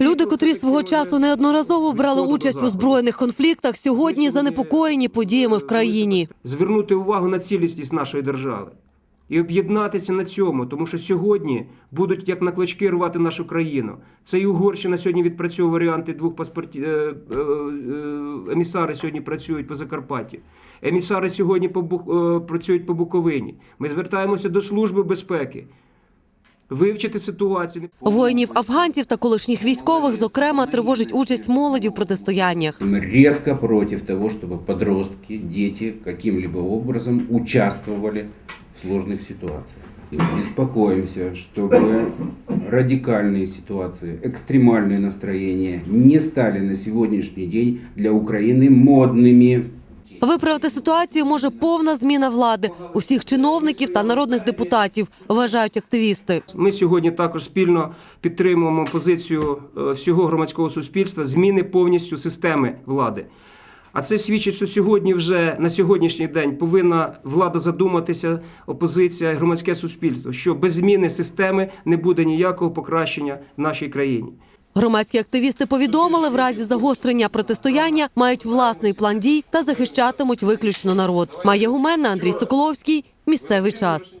Люди, котрі свого часу неодноразово брали участь у збройних конфліктах, сьогодні занепокоєні подіями в країні. звернути увагу на цілісність нашої держави і об'єднатися на цьому, тому що сьогодні будуть як на клочки рвати нашу країну. Це і Угорщина сьогодні відпрацьовує варіанти двох паспортів. Е, е, е, емісари сьогодні працюють по Закарпатті. Емісари сьогодні працюють по Буковині. Ми звертаємося до Служби безпеки Вивчити ситуацію. Воїнів афганців та колишніх військових, зокрема, тривожить участь молоді в протистояннях. Мы резко против того, чтобы подростки, дети каким-либо образом участвовали в сложных ситуациях. И мы беспокоимся, чтобы радикальные ситуации, экстремальные настроения не стали на сегодняшний день для Украины модными. Виправити ситуацію може повна зміна влади усіх чиновників та народних депутатів, вважають активісти. Ми сьогодні також спільно підтримуємо позицію е, всього громадського суспільства зміни повністю системи влади. А це свідчить, що сьогодні вже на сьогоднішній день повинна влада задуматися, опозиція, громадське суспільство, що без зміни системи не буде ніякого покращення в нашій країні. Громадські активісти повідомили, в разі загострення протистояння мають власний план дій та захищатимуть виключно народ. Майя Гуменна, Андрій Соколовський. Місцевий час.